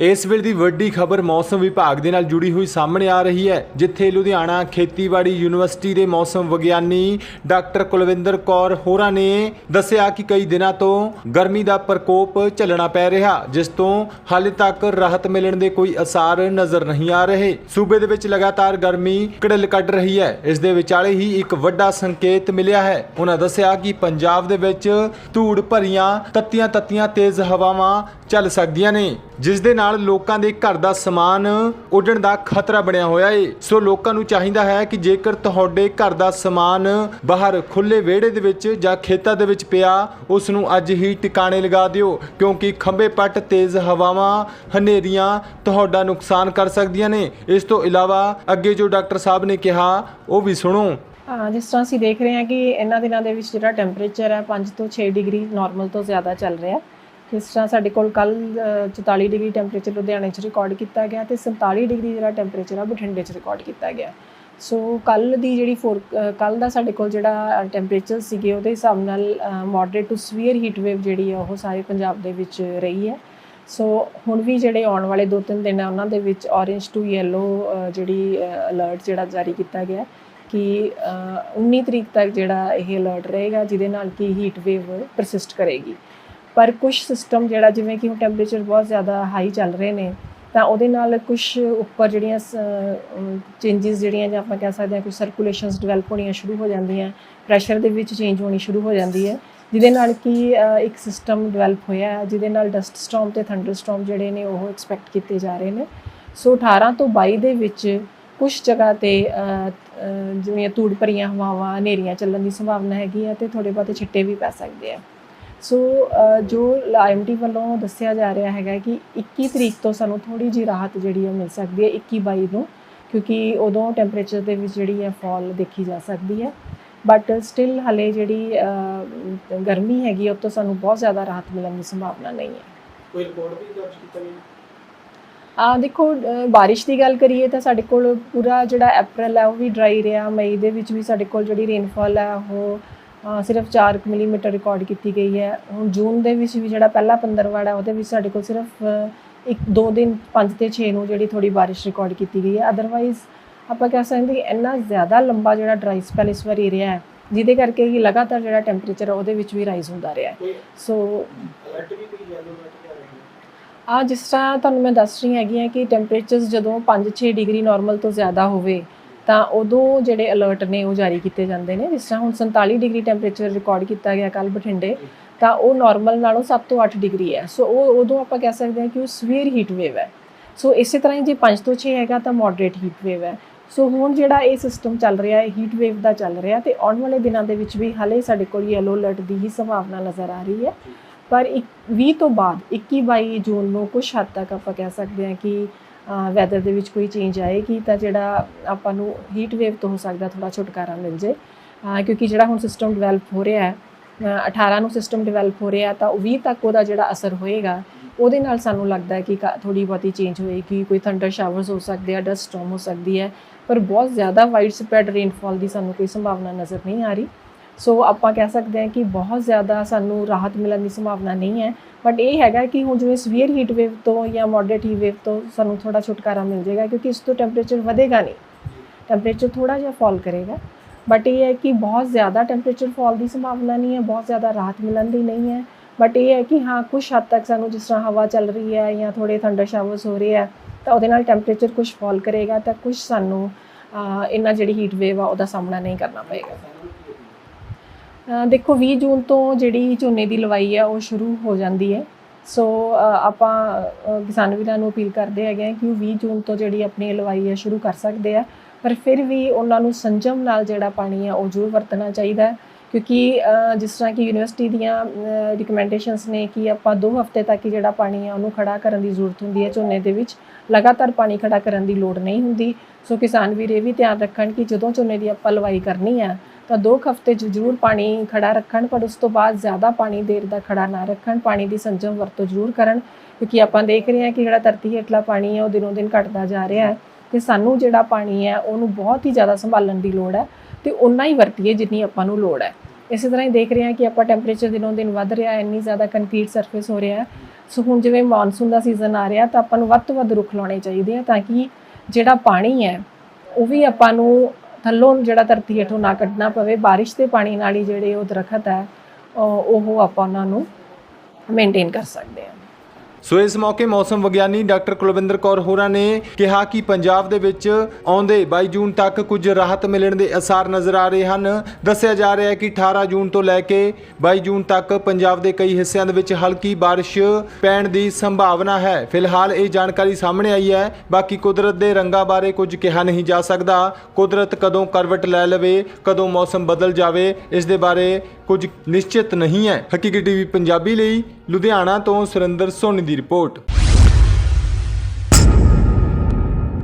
ਇਸ ਵੇਲੇ ਦੀ ਵੱਡੀ ਖਬਰ ਮੌਸਮ ਵਿਭਾਗ ਦੇ ਨਾਲ ਜੁੜੀ ਹੋਈ ਸਾਹਮਣੇ ਆ ਰਹੀ ਹੈ, ਜਿੱਥੇ ਲੁਧਿਆਣਾ ਖੇਤੀਬਾੜੀ ਯੂਨੀਵਰਸਿਟੀ ਦੇ ਮੌਸਮ ਵਿਗਿਆਨੀ ਡਾਕਟਰ ਕੁਲਵਿੰਦਰ ਕੌਰ ਹੋਰਾਂ ਨੇ ਦੱਸਿਆ ਕਿ ਕਈ ਦਿਨਾਂ ਤੋਂ ਗਰਮੀ ਦਾ ਪ੍ਰਕੋਪ ਝੱਲਣਾ ਪੈ ਰਿਹਾ, ਜਿਸ ਤੋਂ ਹਾਲੇ ਤੱਕ ਰਾਹਤ ਮਿਲਣ ਦੇ ਕੋਈ ਅਸਾਰ ਨਜ਼ਰ ਨਹੀਂ ਆ ਰਹੇ। ਸੂਬੇ ਦੇ ਵਿੱਚ ਲਗਾਤਾਰ ਗਰਮੀ ਕੜਲ ਕੱਢ ਰਹੀ ਹੈ, ਇਸ ਦੇ ਵਿਚਾਲੇ ਹੀ ਇੱਕ ਵੱਡਾ ਸੰਕੇਤ ਮਿਲਿਆ ਹੈ। ਉਹਨਾਂ ਦੱਸਿਆ ਕਿ ਪੰਜਾਬ ਦੇ ਵਿੱਚ ਧੂੜ ਭਰੀਆਂ ਤੱਤੀਆਂ ਤੱਤੀਆਂ ਤੇਜ਼ ਹਵਾਵਾਂ ਚੱਲ ਸਕਦੀਆਂ ਨੇ। ਜਿਸ ਦੇ ਨਾਲ ਲੋਕਾਂ ਦੇ ਘਰ ਦਾ ਸਮਾਨ ਉੱਡਣ ਦਾ ਖਤਰਾ ਬਣਿਆ ਹੋਇਆ ਏ। ਸੋ ਲੋਕਾਂ ਨੂੰ ਚਾਹੀਦਾ ਹੈ ਕਿ ਜੇਕਰ ਤੁਹਾਡੇ ਘਰ ਦਾ ਸਮਾਨ ਬਾਹਰ ਖੁੱਲੇ ਵਿਹੜੇ ਦੇ ਵਿੱਚ ਜਾਂ ਖੇਤਾਂ ਦੇ ਵਿੱਚ ਪਿਆ, ਉਸ ਨੂੰ ਅੱਜ ਹੀ ਟਿਕਾਣੇ ਲਗਾ ਦਿਓ, ਕਿਉਂਕਿ ਖੰਭੇ ਪੱਟ, ਤੇਜ਼ ਹਵਾਵਾਂ, ਹਨੇਰੀਆਂ ਤੁਹਾਡਾ ਨੁਕਸਾਨ ਕਰ ਸਕਦੀਆਂ ਨੇ। ਇਸ ਤੋਂ ਇਲਾਵਾ ਅੱਗੇ ਜੋ ਡਾਕਟਰ ਸਾਹਿਬ ਨੇ ਕਿਹਾ, ਉਹ ਵੀ ਸੁਣੋ। ਹਾਂ ਜਿਸ ਤਰ੍ਹਾਂ ਅਸੀਂ ਦੇਖ ਰਹੇ ਹਾਂ ਕਿ ਇਹਨਾਂ ਦਿਨਾਂ ਦੇ ਵਿੱਚ ਜਿਹੜਾ ਟੈਂਪਰੇਚਰ ਹੈ 5 ਤੋਂ 6 ਡਿਗਰੀ ਨਾਰਮਲ ਤੋਂ ਜ਼ਿਆਦਾ ਚੱਲ ਰਿਹਾ। ਹੈ ਜਿਸ ਤਰ੍ਹਾਂ ਸਾਡੇ ਕੋਲ ਕੱਲ 44 ਡਿਗਰੀ ਟੈਂਪਰੇਚਰ ਲੁਧਿਆਣੇ 'ਚ ਰਿਕਾਰਡ ਕੀਤਾ ਗਿਆ ਤੇ 47 ਡਿਗਰੀ ਜਿਹੜਾ ਟੈਂਪਰੇਚਰ ਆ ਬਠਿੰਡੇ 'ਚ ਰਿਕਾਰਡ ਕੀਤਾ ਗਿਆ। ਸੋ ਕੱਲ ਦੀ ਜਿਹੜੀ ਫੋਰ ਕੱਲ ਦਾ ਸਾਡੇ ਕੋਲ ਜਿਹੜਾ ਟੈਂਪਰੇਚਰ ਸੀਗੇ ਉਹਦੇ ਹਿਸਾਬ ਨਾਲ moderate to severe heat wave ਜਿਹੜੀ ਆ ਉਹ ਸਾਰੇ ਪੰਜਾਬ ਦੇ ਵਿੱਚ ਰਹੀ ਹੈ। ਸੋ ਹੁਣ ਵੀ ਜਿਹੜੇ ਆਉਣ ਵਾਲੇ 2-3 ਦਿਨ ਆ ਉਹਨਾਂ ਦੇ ਵਿੱਚ orange ਟੂ yellow ਜਿਹੜੀ ਅਲਰਟ ਜਿਹੜਾ ਜਾਰੀ ਕੀਤਾ ਗਿਆ ਕਿ ਅ, 19 ਤਰੀਕ ਤੱਕ ਜਿਹੜਾ ਇਹ ਅਲਰਟ ਰਹੇਗਾ ਜਿਹਦੇ ਨਾਲ ਕਿ ਹੀਟ ਵੇਵ ਪਰਸਿਸਟ ਕਰੇਗੀ। ਪਰ ਕੁਝ ਸਿਸਟਮ ਜਿਹੜਾ ਜਿਵੇਂ ਕਿ ਹੁਣ ਟੈਂਪਰੇਚਰ ਬਹੁਤ ਜ਼ਿਆਦਾ ਹਾਈ ਚੱਲ ਰਹੇ ਨੇ, ਤਾਂ ਉਹਦੇ ਨਾਲ ਕੁਝ ਉੱਪਰ ਜਿਹੜੀਆਂ ਚੇਂਜਸ ਜਿਹੜੀਆਂ ਜਾਂ ਆਪਾਂ ਕਹਿ ਸਕਦੇ ਹਾਂ ਕੁਝ ਸਰਕੂਲੇਸ਼ਨਸ ਡਿਵੈਲਪ ਹੋਣੀਆਂ ਸ਼ੁਰੂ ਹੋ ਜਾਂਦੀਆਂ ਪ੍ਰੈਸ਼ਰ ਦੇ ਵਿੱਚ ਚੇਂਜ ਹੋਣੀ ਸ਼ੁਰੂ ਹੋ ਜਾਂਦੀ ਹੈ, ਜਿਹਦੇ ਨਾਲ ਕਿ ਇੱਕ ਸਿਸਟਮ ਡਿਵੈਲਪ ਹੋਇਆ, ਜਿਹਦੇ ਨਾਲ ਡਸਟ ਸਟਾਰਮ ਤੇ ਥੰਡਰ ਸਟਾਰਮ ਜਿਹੜੇ ਨੇ ਉਹ ਐਕਸਪੈਕਟ ਕੀਤੇ ਜਾ ਰਹੇ ਨੇ। ਸੋ 18 ਤੋਂ 22 ਦੇ ਵਿੱਚ ਕੁਝ ਜਗ੍ਹਾ ਤੇ ਜਿਵੇਂ ਧੂੜ ਭਰੀਆਂ ਹਵਾਵਾਂ, ਹਨੇਰੀਆਂ ਚੱਲਣ ਦੀ ਸੰਭਾਵਨਾ ਹੈਗੀ ਹੈ ਤੇ ਥੋੜੇ ਬਹੁਤੇ ਛਿੱਟੇ ਵੀ ਪੈ ਸਕਦੇ ਆ। ਸੋ ਜੋ ਆਈਐਮਟੀ ਵੱਲੋਂ ਦੱਸਿਆ ਜਾ ਰਿਹਾ ਹੈਗਾ ਕਿ 21 ਤਰੀਕ ਤੋਂ ਸਾਨੂੰ ਥੋੜੀ ਜੀ ਰਾਹਤ ਜਿਹੜੀ ਹੈ ਮਿਲ ਸਕਦੀ ਹੈ 21 22 ਨੂੰ ਕਿਉਂਕਿ ਉਦੋਂ ਟੈਂਪਰੇਚਰ ਦੇ ਵਿੱਚ ਜਿਹੜੀ ਹੈ ਫਾਲ ਦੇਖੀ ਜਾ ਸਕਦੀ ਹੈ। ਬਟ ਸਟਿਲ ਹਲੇ ਜਿਹੜੀ ਗਰਮੀ ਹੈਗੀ ਉਹ ਤੋਂ ਸਾਨੂੰ ਬਹੁਤ ਜ਼ਿਆਦਾ ਰਾਹਤ ਮਿਲਣ ਦੀ ਸੰਭਾਵਨਾ ਨਹੀਂ ਹੈ। ਕੋਈ ਰਿਕਾਰਡ ਵੀ ਦਰਜ ਕੀਤਾ ਗਿਆ? ਆ ਦੇਖੋ ਬਾਰਿਸ਼ ਦੀ ਗੱਲ ਕਰੀਏ ਤਾਂ ਸਾਡੇ ਕੋਲ ਪੂਰਾ ਜਿਹੜਾ ਅਪ੍ਰੈਲ ਹੈ ਉਹ ਵੀ ਡਰਾਈ ਰਿਹਾ। ਮਈ ਦੇ ਵਿੱਚ ਵੀ ਸਾਡੇ ਕੋਲ ਜਿਹੜੀ ਰੇਨਫਾਲ ਹੈ ਉਹ ਸਿਰਫ 4 ਮਿਲੀਮੀਟਰ ਰਿਕਾਰਡ ਕੀਤੀ ਗਈ ਹੈ। ਹੁਣ ਜੂਨ ਦੇ ਵਿੱਚ ਵੀ ਜਿਹੜਾ ਪਹਿਲਾ ਪੰਦਰਵਾੜਾ, ਉਹਦੇ ਵਿੱਚ ਸਾਡੇ ਕੋਲ ਸਿਰਫ ਇੱਕ, ਦੋ ਦਿਨ 5 ਤੇ 6 ਨੂੰ ਜਿਹੜੀ ਥੋੜੀ ਬਾਰਿਸ਼ ਰਿਕਾਰਡ ਕੀਤੀ ਗਈ ਹੈ। ਅਦਰਵਾਈਜ਼ ਆਪਾਂ ਕਹਿ ਸਕਦੇ ਕਿ ਇੰਨਾ ਜ਼ਿਆਦਾ ਲੰਬਾ ਜਿਹੜਾ ਡਰਾਈ ਸਪੈਲ ਇਸ ਵਾਰ ਰਿਹਾ ਹੈ, ਜਿਹਦੇ ਕਰਕੇ ਕਿ ਲਗਾਤਾਰ ਜਿਹੜਾ ਟੈਂਪਰੇਚਰ ਉਹਦੇ ਵਿੱਚ ਵੀ ਰਾਈਜ਼ ਹੁੰਦਾ ਰਿਹਾ ਹੈ। ਸੋ ਅਲਰਟ ਆ ਜਿਸ ਤਰ੍ਹਾਂ ਤੁਹਾਨੂੰ ਮੈਂ ਦੱਸ ਰਹੀ ਹੈਗੀ ਆ ਕਿ ਟੈਂਪਰੇਚਰਸ ਜਦੋਂ 5-6 ਡਿਗਰੀ ਨਾਰਮਲ ਤੋਂ ਜ਼ਿਆਦਾ ਹੋਵੇ ਤਾਂ ਉਦੋਂ ਜਿਹੜੇ ਅਲਰਟ ਨੇ ਉਹ ਜਾਰੀ ਕੀਤੇ ਜਾਂਦੇ ਨੇ। ਜਿਸ ਤਰ੍ਹਾਂ ਹੁਣ 47 ਡਿਗਰੀ ਟੈਂਪਰੇਚਰ ਰਿਕਾਰਡ ਕੀਤਾ ਗਿਆ ਕੱਲ ਬਠਿੰਡੇ, ਤਾਂ ਉਹ ਨਾਰਮਲ ਨਾਲੋਂ 7 ਤੋਂ 8 ਡਿਗਰੀ ਹੈ। ਸੋ ਉਹ ਉਦੋਂ ਆਪਾਂ ਕਹਿ ਸਕਦੇ ਹਾਂ ਕਿ ਉਹ ਸਵੀਅਰ ਹੀਟ ਵੇਵ ਹੈ। ਸੋ ਇਸੇ ਤਰ੍ਹਾਂ ਹੀ ਜੇ 5 ਤੋਂ 6 ਹੈਗਾ ਤਾਂ ਮੋਡਰੇਟ ਹੀਟ ਵੇਵ ਹੈ। ਸੋ ਹੁਣ ਜਿਹੜਾ ਇਹ ਸਿਸਟਮ ਚੱਲ ਰਿਹਾ ਹੈ ਹੀਟ ਵੇਵ ਦਾ ਚੱਲ ਰਿਹਾ ਤੇ ਆਉਣ ਵਾਲੇ ਦਿਨਾਂ ਦੇ ਵਿੱਚ ਵੀ ਹਾਲੇ ਸਾਡੇ ਕੋਲ ਯੈਲੋ ਅਲਰਟ ਦੀ ਹੀ ਸੰਭਾਵਨਾ ਨਜ਼ਰ ਆ ਰਹੀ ਹੈ। ਪਰ ਇੱਕ 20 ਤੋਂ ਬਾਅਦ 21 22 ਜੂਨ ਨੂੰ ਕੁਝ ਹੱਦ ਤੱਕ ਆਪਾਂ ਕਹਿ ਸਕਦੇ ਹਾਂ ਕਿ ਵੈਦਰ ਦੇ ਵਿੱਚ ਕੋਈ ਚੇਂਜ ਆਏਗੀ ਤਾਂ ਜਿਹੜਾ ਆਪਾਂ ਨੂੰ ਹੀਟ ਵੇਵ ਤੋਂ ਹੋ ਸਕਦਾ ਥੋੜਾ ਛੁਟਕਾਰਾ ਮਿਲ ਜੇ। ਕਿਉਂਕਿ ਜਿਹੜਾ ਹੁਣ ਸਿਸਟਮ ਡਿਵੈਲਪ ਹੋ ਰਿਹਾ ਹੈ 18 ਨੂੰ ਸਿਸਟਮ ਡਿਵੈਲਪ ਹੋ ਰਿਹਾ ਤਾਂ ਉਹ 20 ਤੱਕ ਉਹਦਾ ਜਿਹੜਾ ਅਸਰ ਹੋਏਗਾ, ਉਹਦੇ ਨਾਲ ਸਾਨੂੰ ਲੱਗਦਾ ਹੈ ਕਿ ਥੋੜੀ ਬਹੁਤੀ ਚੇਂਜ ਹੋਏਗੀ, ਕੋਈ ਥੰਡਰ ਸ਼ਾਵਰਸ ਹੋ ਸਕਦੇ ਆ ਡਸਟ ਸਟਾਰਮ ਹੋ ਸਕਦੀ ਹੈ, ਪਰ ਬਹੁਤ ਜ਼ਿਆਦਾ ਵਾਈਡ ਸਪਰੈਡ ਰੇਨਫਾਲ ਦੀ ਸਾਨੂੰ ਕੋਈ ਸੰਭਾਵਨਾ ਨਜ਼ਰ ਨਹੀਂ ਆ ਰਹੀ। ਸੋ ਆਪਾਂ ਕਹਿ ਸਕਦੇ ਹਾਂ ਕਿ ਬਹੁਤ ਜ਼ਿਆਦਾ ਸਾਨੂੰ ਰਾਹਤ ਮਿਲਣ ਦੀ ਸੰਭਾਵਨਾ ਨਹੀਂ ਹੈ। ਬਟ ਇਹ ਹੈਗਾ ਕਿ ਹੁਣ ਜਿਵੇਂ ਸਵੀਅਰ ਹੀਟ ਵੇਵ ਤੋਂ ਜਾਂ ਮੋਡਰੇਟ ਹੀਟ ਵੇਵ ਤੋਂ ਸਾਨੂੰ ਥੋੜਾ ਛੁਟਕਾਰਾ ਮਿਲ ਜਾਏਗਾ ਕਿਉਂਕਿ ਇਸ ਤੋਂ ਟੈਂਪਰੇਚਰ ਵਧੇਗਾ ਨਹੀਂ। ਟੈਂਪਰੇਚਰ ਥੋੜਾ ਜਿਹਾ ਫਾਲ ਕਰੇਗਾ। ਬਟ ਇਹ ਹੈ ਕਿ ਬਹੁਤ ਜ਼ਿਆਦਾ ਟੈਂਪਰੇਚਰ ਫਾਲ ਦੀ ਸੰਭਾਵਨਾ ਨਹੀਂ ਹੈ, ਬਹੁਤ ਜ਼ਿਆਦਾ ਰਾਹਤ ਮਿਲਣ ਦੀ ਨਹੀਂ ਹੈ। ਬਟ ਇਹ ਹੈ ਕਿ ਹਾਂ ਕੁਝ ਹੱਦ ਤੱਕ ਸਾਨੂੰ ਜਿਸ ਤਰ੍ਹਾਂ ਹਵਾ ਚੱਲ ਰਹੀ ਹੈ ਜਾਂ ਥੋੜੇ ਥੰਡਰ ਸ਼ਾਵਰਸ ਹੋ ਰਹੇ ਆ, ਤਾਂ ਉਹਦੇ ਨਾਲ ਟੈਂਪਰੇਚਰ ਕੁਝ ਫਾਲ ਕਰੇਗਾ ਤਾਂ ਕੁਝ ਸਾਨੂੰ ਇਹਨਾਂ ਜਿਹੜੀ ਹੀਟ ਵੇਵ ਆ, ਉਹਦਾ ਸਾਹਮਣਾ ਨਹੀਂ ਕਰਨਾ ਪਏਗਾ। ਦੇਖੋ 20 ਜੂਨ ਤੋਂ ਜਿਹੜੀ ਝੋਨੇ ਦੀ ਲਵਾਈ ਆ, ਉਹ ਸ਼ੁਰੂ ਹੋ ਜਾਂਦੀ ਹੈ। ਸੋ ਆਪਾਂ ਕਿਸਾਨ ਵੀਰਾਂ ਨੂੰ ਅਪੀਲ ਕਰਦੇ ਹੈਗੇ ਹਾਂ ਕਿ ਉਹ 20 ਜੂਨ ਤੋਂ ਜਿਹੜੀ ਆਪਣੀ ਲਵਾਈ ਹੈ ਸ਼ੁਰੂ ਕਰ ਸਕਦੇ ਆ। ਪਰ ਫਿਰ ਵੀ ਉਹਨਾਂ ਨੂੰ ਸੰਜਮ ਨਾਲ ਜਿਹੜਾ ਪਾਣੀ ਆ, ਉਹ ਜ਼ਰੂਰ ਵਰਤਣਾ ਚਾਹੀਦਾ ਹੈ। ਕਿਉਂਕਿ ਜਿਸ ਤਰ੍ਹਾਂ ਕਿ ਯੂਨੀਵਰਸਿਟੀ ਦੀਆਂ ਰਿਕਮੈਂਡੇਸ਼ਨਸ ਨੇ ਕਿ ਆਪਾਂ 2 ਹਫ਼ਤੇ ਤੱਕ ਹੀ ਜਿਹੜਾ ਪਾਣੀ ਆ, ਉਹਨੂੰ ਖੜਾ ਕਰਨ ਦੀ ਜ਼ਰੂਰਤ ਹੁੰਦੀ ਹੈ ਝੋਨੇ ਦੇ ਵਿੱਚ। ਲਗਾਤਾਰ ਪਾਣੀ ਖੜਾ ਕਰਨ ਦੀ ਲੋੜ ਨਹੀਂ ਹੁੰਦੀ। ਸੋ ਕਿਸਾਨ ਵੀਰ ਇਹ ਵੀ ਧਿਆਨ ਰੱਖਣ ਕਿ ਜਦੋਂ ਝੋਨੇ ਦੀ ਆਪਾਂ ਲਵਾਈ ਕਰਨੀ ਹੈ ਤਾਂ 2 ਹਫ਼ਤੇ 'ਚ ਜ਼ਰੂਰ ਪਾਣੀ ਖੜਾ ਰੱਖਣ, ਪਰ ਉਸ ਤੋਂ ਬਾਅਦ ਜ਼ਿਆਦਾ ਪਾਣੀ ਦੇਰ ਦਾ ਖੜਾ ਨਾ ਰੱਖਣ, ਪਾਣੀ ਦੀ ਸੰਜਮ ਵਰਤੋਂ ਜ਼ਰੂਰ ਕਰਨ, ਕਿਉਂਕਿ ਆਪਾਂ ਦੇਖ ਰਹੇ ਹਾਂ ਕਿ ਜਿਹੜਾ ਧਰਤੀ ਹੇਠਲਾ ਪਾਣੀ ਹੈ ਉਹ ਦਿਨੋਂ ਦਿਨ ਘਟਦਾ ਜਾ ਰਿਹਾ ਹੈ ਤੇ ਸਾਨੂੰ ਜਿਹੜਾ ਪਾਣੀ ਹੈ ਉਹਨੂੰ ਬਹੁਤ ਹੀ ਜ਼ਿਆਦਾ ਸੰਭਾਲਣ ਦੀ ਲੋੜ ਹੈ ਤੇ ਉਨਾ ਹੀ ਵਰਤੀਏ ਜਿੰਨੀ ਆਪਾਂ ਨੂੰ ਲੋੜ ਹੈ। ਇਸੇ ਤਰ੍ਹਾਂ ਹੀ ਦੇਖ ਰਹੇ ਹਾਂ ਕਿ ਆਪਾਂ ਟੈਂਪਰੇਚਰ ਦਿਨੋਂ ਦਿਨ ਵੱਧ ਰਿਹਾ ਹੈ, ਇੰਨੀ ਜ਼ਿਆਦਾ ਕੰਕਰੀਟ ਸਰਫੇਸ ਹੋ ਰਿਹਾ ਹੈ। ਸੋ ਹੁਣ ਜਿਵੇਂ ਮੌਨਸੂਨ ਦਾ ਸੀਜ਼ਨ ਆ ਰਿਹਾ ਤਾਂ ਆਪਾਂ ਨੂੰ ਵੱਧ ਤੋਂ ਵੱਧ ਰੁੱਖ ਲਾਉਣੇ ਚਾਹੀਦੇ ਆ ਤਾਂ ਕਿ ਜਿਹੜਾ ਪਾਣੀ ਹੈ ਉਹ ਵੀ ਆਪਾਂ ਨੂੰ ਥੱਲੋਂ ਜਿਹੜਾ ਧਰਤੀ ਹੇਠੋਂ ਨਾ ਕੱਢਣਾ ਪਵੇ, ਬਾਰਿਸ਼ ਦੇ ਪਾਣੀ ਨਾਲ ਹੀ ਜਿਹੜੇ ਉਹ ਦਰਖਤ ਹੈ ਉਹ ਉਹ ਆਪਾਂ ਉਹਨਾਂ ਨੂੰ ਮੇਨਟੇਨ ਕਰ ਸਕਦੇ ਹਾਂ। ਸੋ ਇਸ ਮੌਕੇ ਮੌਸਮ ਵਿਗਿਆਨੀ ਡਾਕਟਰ ਕੁਲਵਿੰਦਰ ਕੌਰ ਹੋਰਾਂ ਨੇ ਕਿਹਾ ਕਿ ਪੰਜਾਬ ਦੇ ਵਿੱਚ ਆਉਂਦੇ 22 ਜੂਨ ਤੱਕ ਕੁਝ ਰਾਹਤ ਮਿਲਣ ਦੇ ਅਸਾਰ ਨਜ਼ਰ ਆ ਰਹੇ ਹਨ। ਦੱਸਿਆ ਜਾ ਰਿਹਾ ਹੈ ਕਿ 18 ਜੂਨ ਤੋਂ ਲੈ ਕੇ 22 ਜੂਨ ਤੱਕ ਪੰਜਾਬ ਦੇ ਕਈ ਹਿੱਸਿਆਂ ਦੇ ਵਿੱਚ ਹਲਕੀ ਬਾਰਿਸ਼ ਪੈਣ ਦੀ ਸੰਭਾਵਨਾ ਹੈ। ਫਿਲਹਾਲ ਇਹ ਜਾਣਕਾਰੀ ਸਾਹਮਣੇ ਆਈ ਹੈ। ਬਾਕੀ ਕੁਦਰਤ ਦੇ ਰੰਗਾਂ ਬਾਰੇ ਕੁਝ ਕਿਹਾ ਨਹੀਂ ਜਾ ਸਕਦਾ। ਕੁਦਰਤ ਕਦੋਂ ਕਰਵਟ ਲੈ ਲਵੇ, ਕਦੋਂ ਮੌਸਮ ਬਦਲ ਜਾਵੇ, ਇਸ ਦੇ ਬਾਰੇ ਕੁਝ ਨਿਸ਼ਚਿਤ ਨਹੀਂ ਹੈ। ਹਕੀਕੀ ਟੀਵੀ ਪੰਜਾਬੀ ਲਈ ਲੁਧਿਆਣਾ ਤੋਂ ਸੁਰਿੰਦਰ ਸੋਨੀ ਦੀ ਰਿਪੋਰਟ।